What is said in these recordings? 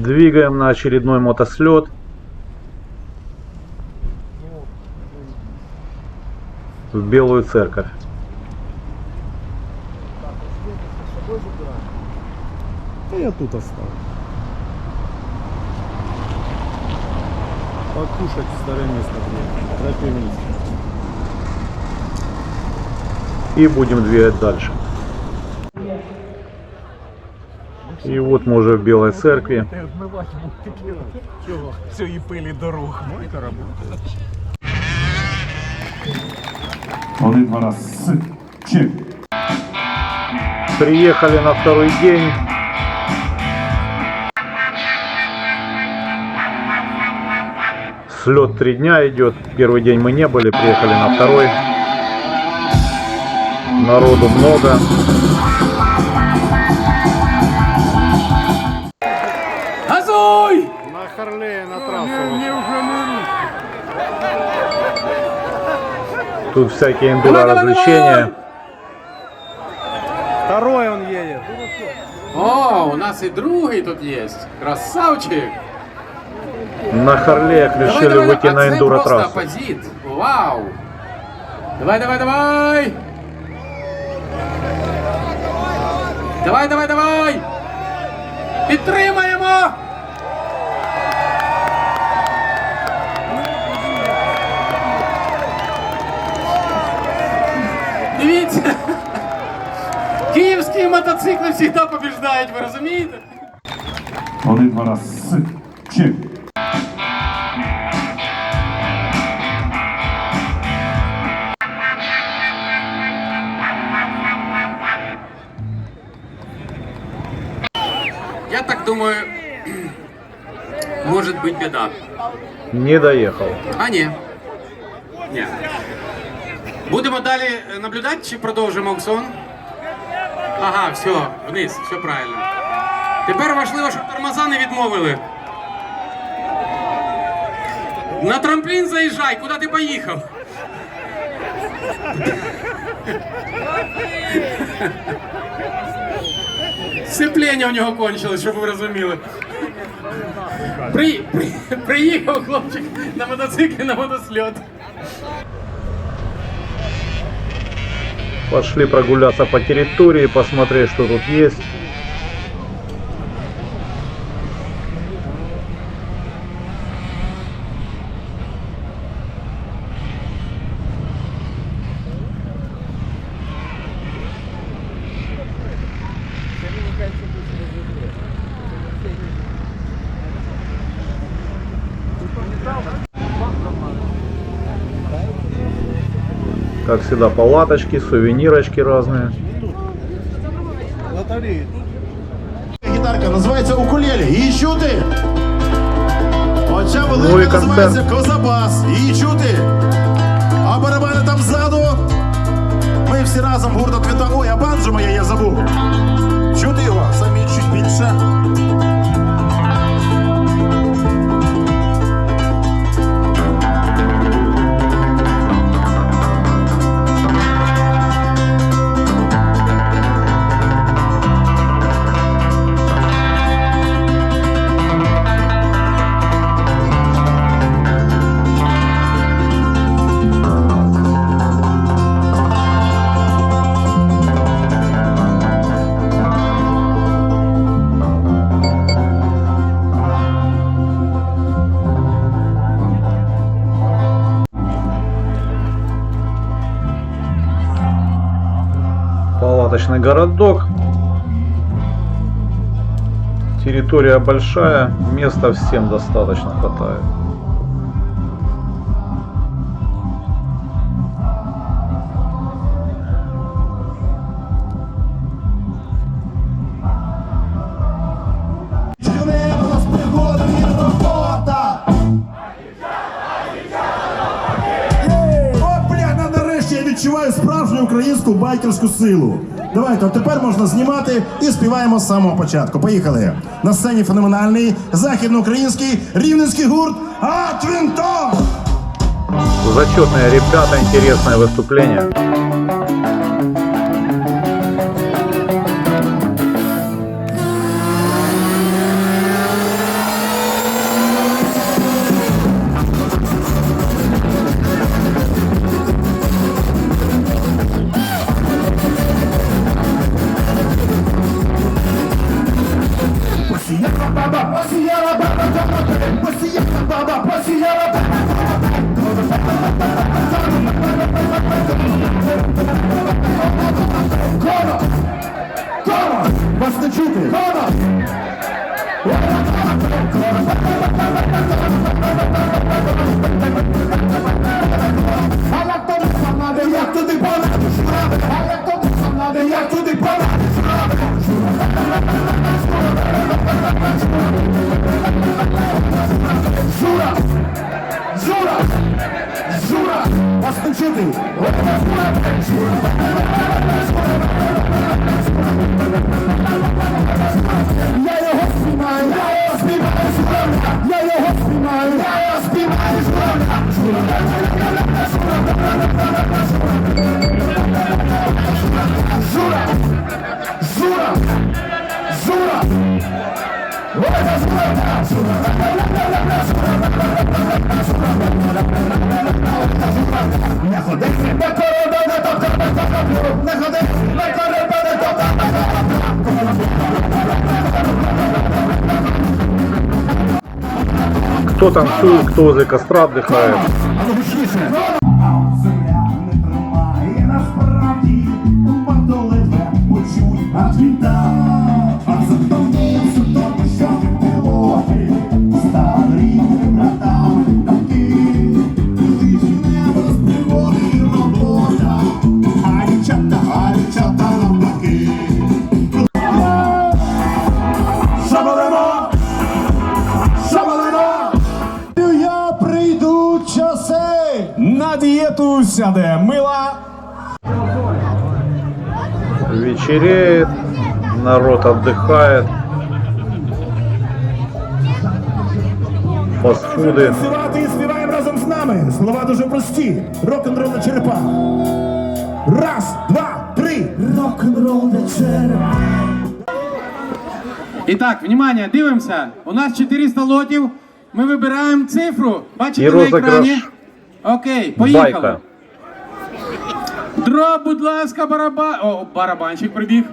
Двигаем на очередной мотослет. В Белую Церковь. Да я тут оставлю. Покушать в старое место где. Тропе вниз. И будем двигать дальше. И вот мы уже в Белой Церкви. Все и пыли дорог. Мойка работает. Один, два раз. Чек. Приехали на второй день. Слет три дня идет. Первый день мы не были, приехали на второй. Народу много. Харлея на трассу. Тут всякие эндуро развлечения. Второй он едет. О, у нас и другий тут есть. Красавчик! На Харлеях решили выйти а на це эндуро трассу. опозит. Вау! Давай, давай, давай! Давай, давай, давай! Підтримаємо! Дивіться! Київські мотоцикли завжди побіждають, ви розумієте? Один, два раз. С. Чек. Я так думаю, может быть беда. Не доехал. А ні. Ні. Будемо далі е, наблюдати чи продовжимо аукціон? Ага, все, вниз, все правильно. Тепер важливо, щоб тормоза не відмовили. На трамплін заїжджай, куди ти поїхав? Сцеплення у нього кончилось, щоб ви розуміли. При, при, приїхав хлопчик на мотоциклі на мотосльот. Пошли прогуляться по территории, посмотреть, что тут есть. Как всегда, палаточки, сувенирочки разные. Лотерея. называется И Її чути? Оця Ну і велика концерт. називається козабас. Її чути? А барабани там ззаду. Ми всі разом гурт твіта. Ой, а банджо моє я забув. Палаточный городок. Территория большая, места всем достаточно хватает. О, бля, на нарешті я відчуваю справжню українську байкерську силу. Давайте, тепер можна знімати і співаємо з самого початку. Поїхали. На сцені феноменальний західноукраїнський рівненський гурт Атвінтон! Зачетные ребята, интересное выступление. Zura! Zura! Zura! Кто танцует, кто возле костра отдыхает. сяде мила. Вечереет, народ отдыхает. Фастфуды. Співати і співаємо разом з нами. Слова дуже прості. Рок-н-рол на черепах. Раз, два, три. Рок-н-рол на черепах. І так, внимание, дивимося. У нас 400 лотів. Ми вибираємо цифру. Бачите І на розіграш. екрані? Окей, поїхали. Байка. Дроп, будь ласка, барабан. О, барабанщик прибіг.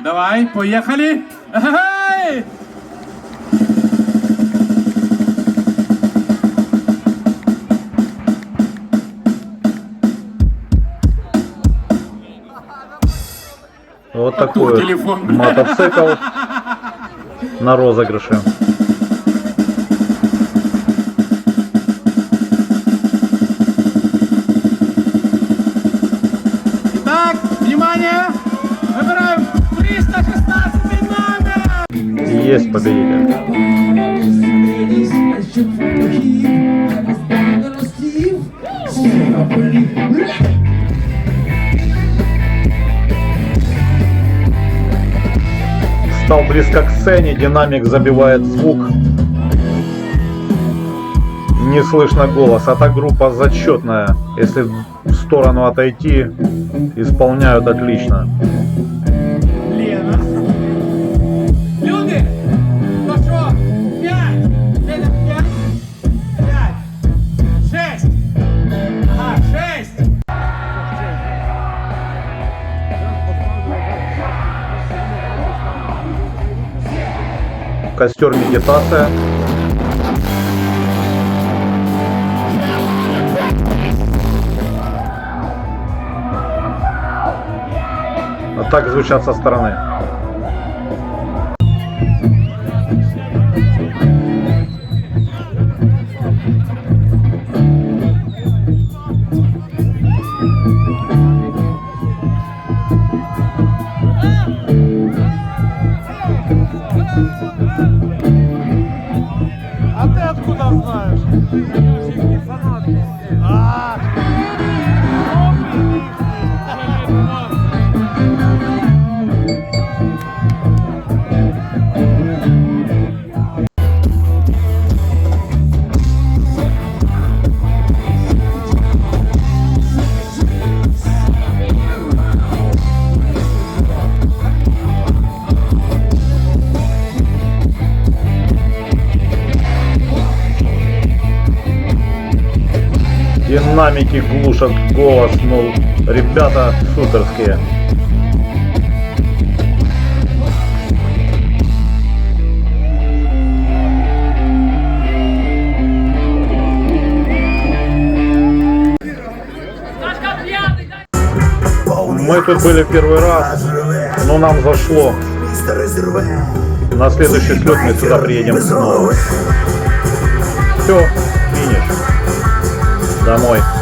Давай, поїхали. Гей! Вот такой вот мотоцикл на розыгрыше. Есть победитель. Стал близко к сцене, динамик забивает звук. Не слышно голос, а та группа зачетная. Если в сторону отойти, исполняют отлично. Костер медитация. А так звучат со стороны. динамики глушат голос, мол, ребята шутерские. Мы тут были первый раз, но нам зашло. На следующий слет мы сюда приедем снова. Все, Домой.